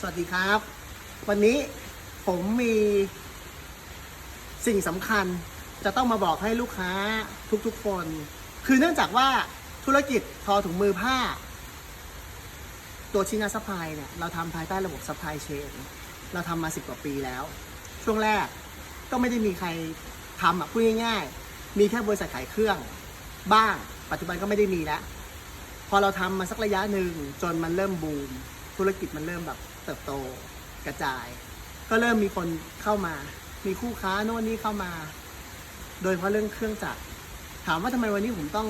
สวัสดีครับ วันนี้ผมมีสิ่งสำคัญจะต้องมาบอกให้ลูกค้าทุกๆคน คือเนื่องจากว่าธุรกิจทอถุงมือผ้า ตัวชิ้นาซัพพลายเนี่ย เราทำภายใต้ระบบซัพพลายเชนเราทำมาสิบกว่าปีแล้ว ช่วงแรกก็ไม่ได้มีใครทำอะพูดง่าย ๆ มีแค่บริษัทขายเครื่องบ้าง ปัจจุบันก็ไม่ได้มีแล้ว พอเราทำมาสักระยะหนึ่งจนมันเริ่มบูม ธุรกิจมันเริ่มแบบเติบโตกระจาย ก็เริ่มมีคนเข้ามา มีคู่ค้าโน่นนี่เข้ามา โดยเฉพาะเรื่องเครื่องจักรถามว่าทำไมวันนี้ผมต้อง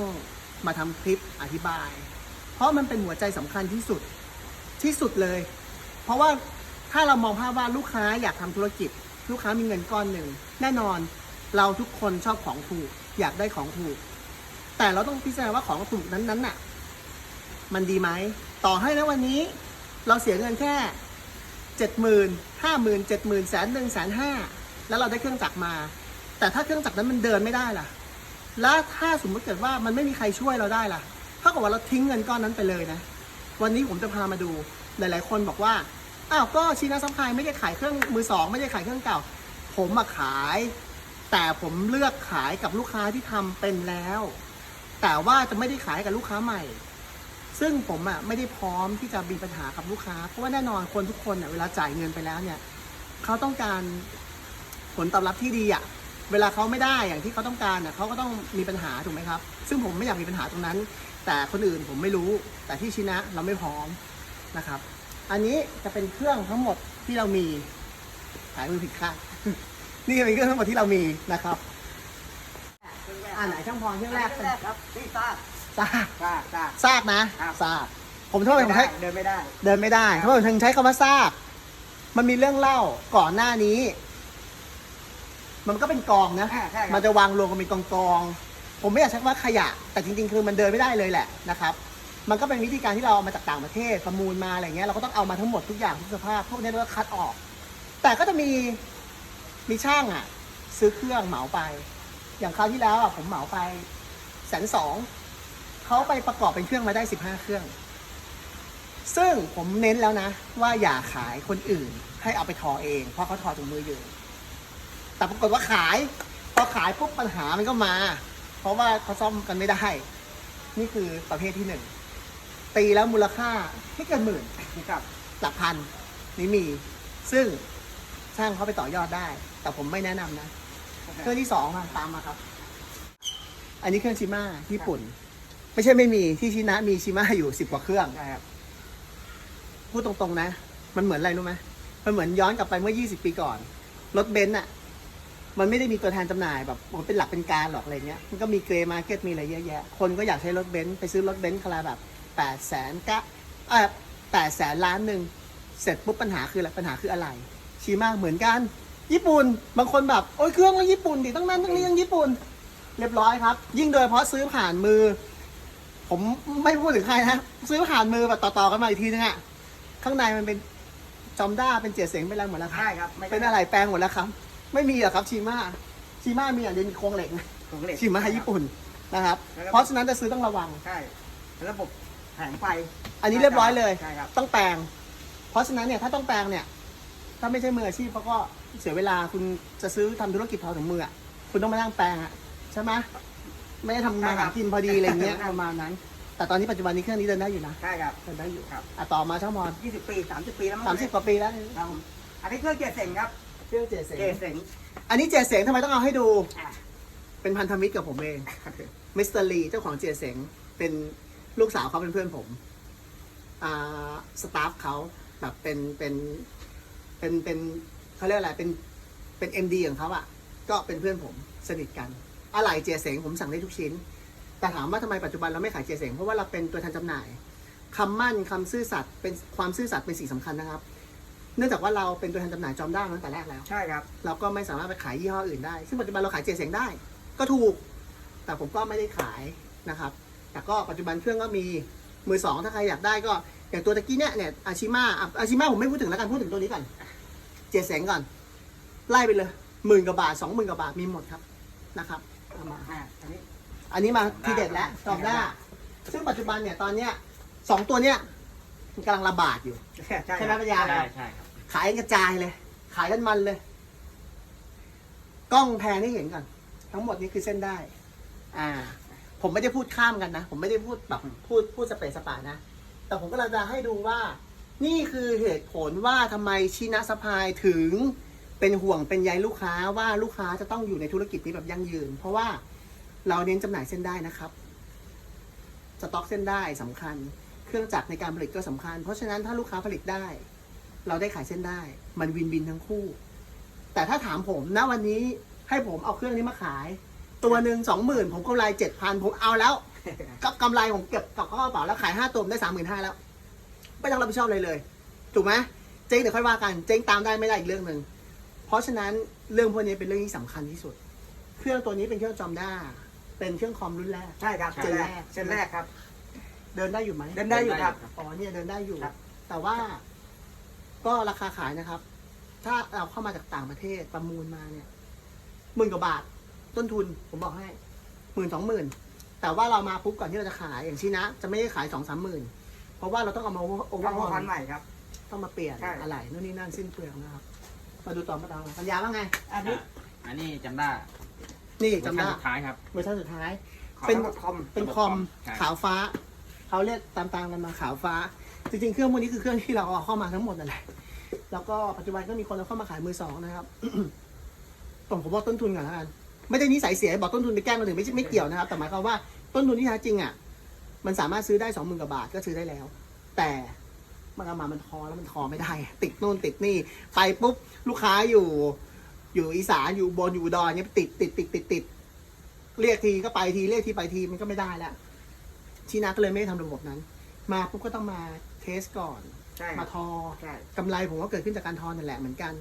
มาทำคลิปอธิบาย เพราะมันเป็นหัวใจสำคัญที่สุดที่สุดเลย เพราะว่าถ้าเรามองภาพว่าลูกค้าอยากทำธุรกิจ ลูกค้ามีเงินก้อนหนึ่งแน่นอนเราทุกคนชอบของถูก อยากได้ของถูก แต่เราต้องพิจารณาว่าของถูกนั้นๆน่ะ มันดีไหม ต่อให้นะวันนี้ เราเสียเงินแค่เจ็ดหมื่นห้าหมื่นเจ็ดหมื่นแสนหนึ่งแสนห้าแล้วเราได้เครื่องจักรมา แต่ถ้าเครื่องจักรนั้นมันเดินไม่ได้ล่ะ แล้วถ้าสมมติเกิดว่ามันไม่มีใครช่วยเราได้ล่ะเท่ากับว่าเราทิ้งเงินก้อนนั้นไปเลยนะ วันนี้ผมจะพามาดูหลาย ๆ คนบอกว่าอ้าวก็ชีนาซัพพลายไม่ได้ขายเครื่องมือสองไม่ได้ขายเครื่องเก่า ผมมาขาย แต่ผมเลือกขายกับลูกค้าที่ทำเป็นแล้ว แต่ว่าจะไม่ได้ขายกับลูกค้าใหม่ ซึ่งผมอะไม่ได้พร้อมที่จะมีปัญหากับลูกค้า เพราะว่าแน่นอนคนทุกคนเนี่ยเวลาจ่ายเงินไปแล้วเนี่ยเขาต้องการผลตอบรับที่ดีอะเวลาเขาไม่ได้อย่างที่เขาต้องการอะเขาก็ต้องมีปัญหาถูกไหมครับ ซึ่งผมไม่อยากมีปัญหาตรงนั้น แต่คนอื่นผมไม่รู้ แต่ที่ชินะเราไม่พร้อมนะครับ อันนี้จะเป็นเครื่องทั้งหมดที่เรามีขายมือผิดข้างนี่เป็นเครื่องทั้งหมดที่เรามีนะครับ อ่าไหนช่างพรเครื่องแรกเป็นครับนี่ซาก ซากซากซาก ซากนะครับ ซาก ผมทำไมผมใช้ เดินไม่ได้ เดินไม่ได้ทำไมผมถึงใช้คำว่าซาก มันมีเรื่องเล่าก่อนหน้านี้ มันก็เป็นกองนะ อ่าใช่ครับ มันจะวางรวมกันเป็นกองกองๆผมไม่อยากใช้คำว่าขยะ แต่จริง ๆ คือมันเดินไม่ได้เลยแหละนะครับ มันก็เป็นวิธีการที่เราเอามาจากต่างประเทศประมูลมาอะไรเงี้ย เราก็ต้องเอามาทั้งหมดทุกอย่างทุกสภาพพวกนี้เราก็คัดออก แต่ก็จะมีมีช่างอะ ซื้อเครื่องเหมาไป อย่างคราวที่แล้วอะผมเหมาไปแสนสอง เขาไปประกอบเป็นเครื่องมาได้สิบห้าเครื่อง ซึ่งผมเน้นแล้วนะ ว่าอย่าขายคนอื่น ให้เอาไปทอเอง เพราะเขาทอถุงมืออยู่ แต่ปรากฏว่าขาย พอขายปุ๊บปัญหามันก็มา เพราะว่าเขาซ่อมกันไม่ได้ นี่คือประเภทที่หนึ่งตีแล้วมูลค่าไม่เกินหมื่นนี่ครับหลักพันนี่มี ซึ่งช่างเขาไปต่อยอดได้ แต่ผมไม่แนะนำนะ เครื่องที่สองมาตามมาครับ อันนี้เครื่องชิมาญี่ปุ่น ไม่ใช่ไม่มีที่ชินะมีชิมาอยู่สิบกว่าเครื่อง ใช่ครับ พูดตรงๆนะ มันเหมือนอะไรรู้ไหมมันเหมือนย้อนกลับไปเมื่อ 20 ปีก่อน รถเบนซ์อะมันไม่ได้มีตัวแทนจำหน่ายแบบมันเป็นหลักเป็นการหรอกอะไรเงี้ย มันก็มีเกรย์มาร์เก็ตมีอะไรเยอะแยะ คนก็อยากใช้รถเบนซ์ไปซื้อรถเบนซ์คาราแบบ8ปดแสนกะเออแปดแสนล้านหนึ่ง เสร็จปุ๊บปัญหาคืออะไร ปัญหาคืออะไร ชีมาเหมือนกัน ญี่ปุ่น บางคนแบบ โอ้ยเครื่องแล้วญี่ปุ่นดิต้องนั่นต้องนี้ต้องญี่ปุ่น เรียบร้อยครับ ยิ่งโดยเฉพาะซื้อผ่านมือ ผมไม่พูดถึงใครนะ ซื้อผ่านมือแบบต่อๆกันมาอีกทีนึงอะข้างในมันเป็นจอมด้าเป็นเจียเสงเป็นอะไรหมดแล้วครับ ใช่ครับม่เป็นอะไรแปลงหมดแล้วครับ ไม่มีหรอกครับชีมาชีมามีอย่างเดียวมีโครงเหล็กนะของเหล็กชีมาญี่ปุ่นนะครับแล้วก็เพราะฉะนั้นจะซื้อต้องระวัง ใช่ระบบแผงไฟอันนี้เรียบร้อยเลย ใช่ครับต้องแปลง เพราะฉะนั้นเนี่ยถ้าต้องแปลงเนี่ย ถ้าไม่ใช่มืออาชีพเขาก็เสียเวลาคุณจะซื้อทำธุรกิจทอถุงมืออะคุณต้องมานั่งแปลงอะใช่ไหม ไม่ได้ทำมาหากินพอดีอะไรเงี้ยประมาณนั้น แต่ตอนนี้ปัจจุบันนี้เครื่องนี้เดินได้อยู่นะใช่ครับเดินได้อยู่ครับอะต่อมาช่างมอน20 ปี 30 ปีแล้วมั้งสามสิบกว่าปีแล้วครับผมอันนี้เครื่องเกียร์เสงครับเครื่องเจียเสงเกียร์เสงอันนี้เจียเสงทำไมต้องเอาให้ดู อะเป็นพันธมิตรกับผมเองมิสเตอร์ลีเจ้าของเจียเสงเป็นลูกสาวเขาเป็นเพื่อนผมอ่าสตาฟเขาแบบเป็นเป็นเป็นเป็นเขาเรียกอะไรเป็นเป็นเอ็มดีของเขาอะก็เป็นเพื่อนผมสนิทกัน อะไรเจียเสงผมสั่งได้ทุกชิ้น แต่ถามว่าทำไมปัจจุบันเราไม่ขายเจียเสงเพราะว่าเราเป็นตัวแทนจำหน่ายคำมั่นคำซื่อสัตย์เป็นความซื่อสัตย์เป็นสิ่งสำคัญนะครับ เนื่องจากว่าเราเป็นตัวแทนจำหน่ายจอมด้ามาตั้งแต่แรกแล้ว ใช่ครับ เราก็ไม่สามารถไปขายยี่ห้ออื่นได้ ซึ่งปัจจุบันเราขายเจเสียงได้ ก็ถูก แต่ผมก็ไม่ได้ขายนะครับ แต่ก็ปัจจุบันเครื่องก็มีมือสองถ้าใครอยากได้ก็อย่างตัวตะกี้เนี่ยเนี่ยอาชิมาอาชิมาผมไม่พูดถึงแล้วกันพูดถึงตัวนี้ก่อน เจเสียงก่อน ไล่ไปเลยหมื่นกว่าบาทสองหมื่นกว่าบาทมีหมดครับนะครับ เอามาอ่าอันนี้อันนี้มาทีเด็ดแล้วจอมด้า ซึ่งปัจจุบันเนี่ยตอนเนี้ยสองตัวเนี้ยมันกำลังระบาดอยู่ ใช่ใช่ไหมปัญญา ใช่ใช่ครับขายกระจายเลย ขายกันมันเลย กล้องแพนให้เห็นก่อนทั้งหมดนี้คือเส้นได้ อ่า ผมไม่ได้พูดข้ามกันนะ ผมไม่ได้พูดแบบพูดพูดสเปซสปานะ แต่ผมก็เลยจะให้ดูว่า นี่คือเหตุผลว่าทำไมชินะสปายถึง เป็นห่วงเป็นใยลูกค้าว่าลูกค้าจะต้องอยู่ในธุรกิจนี้แบบยั่งยืน เพราะว่าเราเน้นจำหน่ายเส้นได้นะครับ สต็อกเส้นได้สำคัญ เครื่องจักรในการผลิตก็สำคัญ เพราะฉะนั้นถ้าลูกค้าผลิตได้ เราได้ขายเส้นได้ มันวินวินทั้งคู่ แต่ถ้าถามผมนะวันนี้ให้ผมเอาเครื่องนี้มาขาย ตัวหนึ่งสองหมื่นผมกำไรเจ็ดพันผมเอาแล้วกับกำไรผมเก็บกับเข้ากระเป๋าแล้วขายห้าตัวได้สามหมื่นห้าแล้ว ไม่ต้องรับผิดชอบเลยเลย ถูกไหมเจ๊งเดี๋ยวค่อยว่ากัน เจ๊งตามได้ไม่ได้อีกเรื่องหนึ่ง ราะฉะนั้นเรื่องพวกนี้เป็นเรื่องที่สำคัญที่สุด เครื่องตัวนี้เป็นเครื่องจอมด้า เป็นเครื่องคอมรุ่นแรก ใช่ครับเส้เส้นนแรแรกกเส้นแรกครับ เดินได้อยู่ไหมเดินได้อยู่ครับ อ๋อเนี่ยเดินได้อยู่ครับแต่ว่าก็ราคาขายนะครับ ถ้าเราเข้ามาจากต่างประเทศประมูลมาเนี่ยหมื่นกว่าบาทต้นทุนผมบอกให้หมื่นสองหมื่นแต่ว่าเรามาปุ๊บก่อนที่เราจะขายอย่างชินะ จะไม่ได้ขายสองสามหมื่นเพราะว่าเราต้องเอามาโอเวอร์โอฮเวออร์ฮอลนใหม่ครับ ต้องมาเปลี่ยนใช่อะไรนู่นนี่นั่นสิ้นเปลืองนะครับ มาดูต่อมาต่อปัญญาว่าไง อันนี้ อันนี้จำได้นี่เวอจำร์ชัได้นสุดท้ายครับเวอร์ชันสุดท้ายของเป็นระบบคอม เป็นคอมใช่ขาวฟ้า เขาเรียกตามๆกันมาขาวฟ้า จริงๆ เครื่องพวกนี้คือเครื่องที่เราเอาเข้ามาทั้งหมดนั่นแหละ แล้วก็ปัจจุบันก็มีคนเอาเข้ามาขายมือสองนะครับผมผมบอกต้นทุนก่อนแล้วกันไม่ได้นิสัยเสียบอกต้นทุนไปแกล้งคนอื่นไม่ใช่ไม่เกี่ยวนะครับ แต่หมายความว่าต้นทุนที่แท้จริงอะ มันสามารถซื้อได้สองหมื่นกว่าบาทก็ซื้อได้แล้ว แต่ มันเอามามันทอแล้วมันทอไม่ได้ ติดโน่นติดนี่ไปปุ๊บลูกค้าอยู่ อยู่อีสานอยู่อุบนอยู่อุดอนเนี่ยติดติดติดติดติดเรียกทีก็ไปทีเรียกทีไปทีมันก็ไม่ได้แล้วชีนาก็เลยไม่ได้ทำระบบนั้น มาปุ๊บก็ต้องมาเทสก่อนใช่คมารับทอใช่กำไรผมก็เกิดขึ้นจากการทอนั่นแหละเหมือนกัน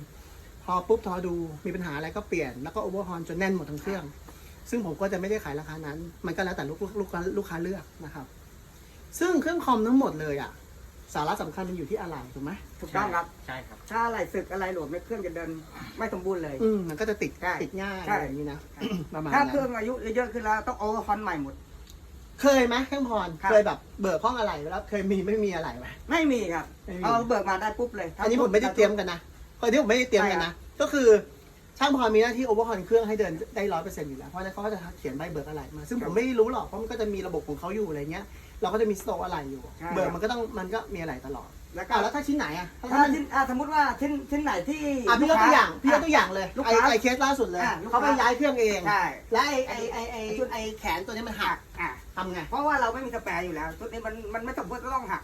พอปุ๊บทอดูมีปัญหาอะไรก็เปลี่ยนแล้วก็โอเวอร์ฮอนจนแน่นหมดทั้งเครื่อง ซึ่งผมก็จะไม่ได้ขายราคานั้น มันก็แล้วแต่ลูกลูกค้าลูกค้าเลือกนะครับ ซึ่งเครื่องคอมทั้งหมดเลยอะ สาระสำคัญมันอยู่ที่อะไรถูกไหมถูกต้องครับ ใช่ครับ ถ้าอะไรสึกอะไรหลวมในเครื่องจะเดินไม่สมบูรณ์เลย อืมมันก็จะติดใช่ติดง่ายใช่ อะไรอย่างนี้นะ ประมาณถ้านั้นเครื่องอายุเยอะๆขึ้นแล้วต้องโอเวอร์ฮอนใหม่หมด เคยไหมเครื่องพรครับ เคยแบบเบิกห้องอะไรแล้วเคยมีไม่มีอะไรไหม ไม่มีครับไม่มี เอาเบิกมาได้ปุ๊บเลยอันนี้ผมไม่ได้เตรียมกันนะคนที่ผมไม่ได้เตรียมกันนะ ก็คือช่างพรมีหน้าที่โอเวอร์ฮอนเครื่องให้เดินได้ร้อยเปอร์เซ็นต์อยู่แล้ว เพราะฉะนั้นเขาก็จะเขียนใบเบิกอะไรมา ซึ่งผมไม่รู้หรอก เพราะมันก็จะมีระบบของเขาอยู่อะไรเงี้ย เราก็จะมีสโตร์อะไรอยู่เบิกมันก็ต้องมันก็มีอะไรตลอดแล้วก็อะแล้วถ้าชิ้นไหนอะถ้าถ้ามันชิ้นอะสมมติว่าชิ้นชิ้นไหนที่อะพี่ยกตัวอย่างพี่ยกตัวอย่างเลยลูกไอ้ค้าไอ้เคสล่าสุดเลยอะลูกค้า เขาไปย้ายเครื่องเอง ใช่และไอ้ไอ้ไอ้ไอ้ไอ้แขนตัวนี้มันหัหักกอะทำไง เพราะว่าเราไม่มีสแปร์อยู่แล้วชุดนี้มันมันไม่สมควรจะต้องหัก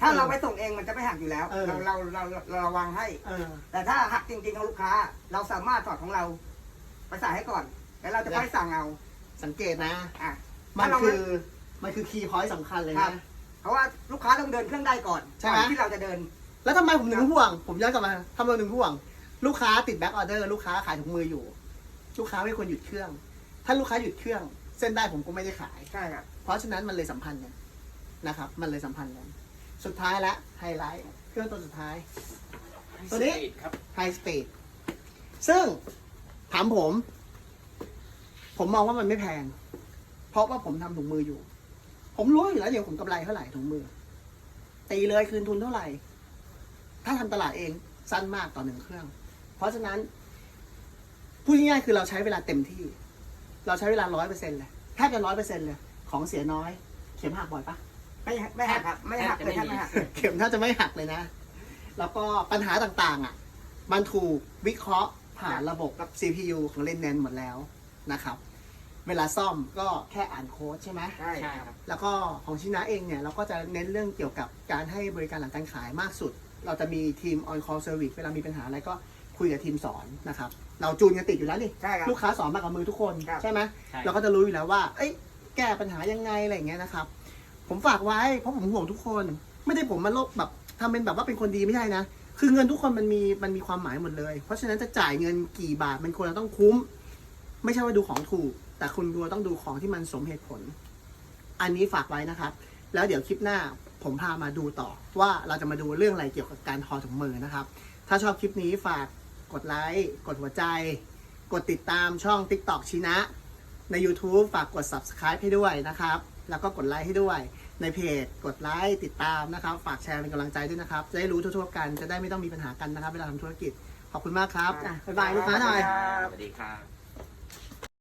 ถ้าเราไปส่งเองมันจะไม่หักอยู่แล้ว เออ เราเราเราเราระวังให้ เออ แต่ถ้าหักจริงๆของลูกค้า เราสามารถถอดของเราไปใส่ให้ก่อน แล้วเราจะค่อยสั่งเอาสังเกตนะ อะมันถ้าเราคือ มันคือคีย์พอยต์สำคัญเลยครันะ บ เพราะว่าลูกค้าต้องเดินเครื่องได้ก่อนใช่ไหม ก่อนที่เราจะเดิน แล้วทำไมผมถึงห่วง ผมย้อนกลับมาทำไมผมถึงห่วง ลูกค้าติดแบ็กออเดอร์ลูกค้าขายถุงมืออยู่ ลูกค้าไม่ควรหยุดเครื่อง ถ้าลูกค้าหยุดเครื่อง เส้นได้ผมก็ไม่ได้ขาย ใช่ครับ เพราะฉะนั้นมันเลยสัมพันธ์กันนะครับ มันเลยสัมพันธ์กัน สุดท้ายละไฮไลท์เครื่องตัวสุดท้าย ตัวนี้ Speed ครับ ไฮสปีดซึ่งถามผม ผมมองว่ามันไม่แพง เพราะว่าผมทำถุงมืออยู่ ผมรู้อยู่แล้วเดี๋ยวผมกำไรเท่าไหร่ถุงมือ ตีเลยคืนทุนเท่าไหร่ ถ้าทำตลาดเองสั้นมากต่อหนึ่งเครื่อง เพราะฉะนั้นพูดง่ายๆคือเราใช้เวลาเต็มที่ เราใช้เวลาร้อยเปอร์เซ็นต์เลยแทบจะร้อยเปอร์เซ็นต์เลย ของเสียน้อย เข็มหักบ่อยปะไม่หักไม่หักครับ ไม่หักเลยแทท่าบนจะไม่ไม่มีหักเข็มถ้าจะไม่หักเลยนะ แล้วก็ปัญหาต่างๆ อะ มันถูกวิเคราะห์ผ่านระบบกับ CPU ของเลนแนนหมดแล้วนะครับ เวลาซ่อมก็แค่อ่านโค้ดใช่ไหม ใช่ใช่คครับรับ แล้วก็ของชินะเองเนี่ยเราก็จะเน้นเรื่องเกี่ยวกับการให้บริการหลังการขายมากสุด เราจะมีทีม on call service เวลามีปัญหาอะไรก็คุยกับทีมสอนนะครับ เราจูนกันติดอยู่แล้วนี่ ใช่ครับ ลูกค้าสอนมากับมือทุกคนครับ ใช่ไหม ใช่ เราก็จะรู้อยู่แล้วว่า เอ้ย แก้ปัญหายังไงอะไรอย่างเงี้ยนะครับ ผมฝากไว้ เพราะผมห่วงทุกคน ไม่ได้ผมมาโลกแบบทำเป็นแบบว่าเป็นคนดีไม่ใช่นะ คือเงินทุกคนมันมีมันมีความหมายหมดเลย เพราะฉะนั้นจะจ่ายเงินกี่บาทมันควรจะต้องคุ้ม ไม่ใช่ว่าดูของถูก แต่คุณควรต้องดูของที่มันสมเหตุผล อันนี้ฝากไว้นะครับ แล้วเดี๋ยวคลิปหน้าผมพามาดูต่อ ว่าเราจะมาดูเรื่องอะไรเกี่ยวกับการทอถุงมือนะครับ ถ้าชอบคลิปนี้ฝากกดไลค์กดหัวใจ กดติดตามช่อง TikTok ชินะ ใน YouTube ฝากกด Subscribe ให้ด้วยนะครับ แล้วก็กดไลค์ให้ด้วย ในเพจกดไลค์ติดตามนะครับ ฝากแชร์เป็นกำลังใจด้วยนะครับจะได้รู้ทั่วๆกันจะได้ไม่ต้องมีปัญหากันนะครับเวลาทำธุรกิจขอบคุณมากครับอะบ๊ายบายลูกค้าหน่อยครับสวัสดีครับ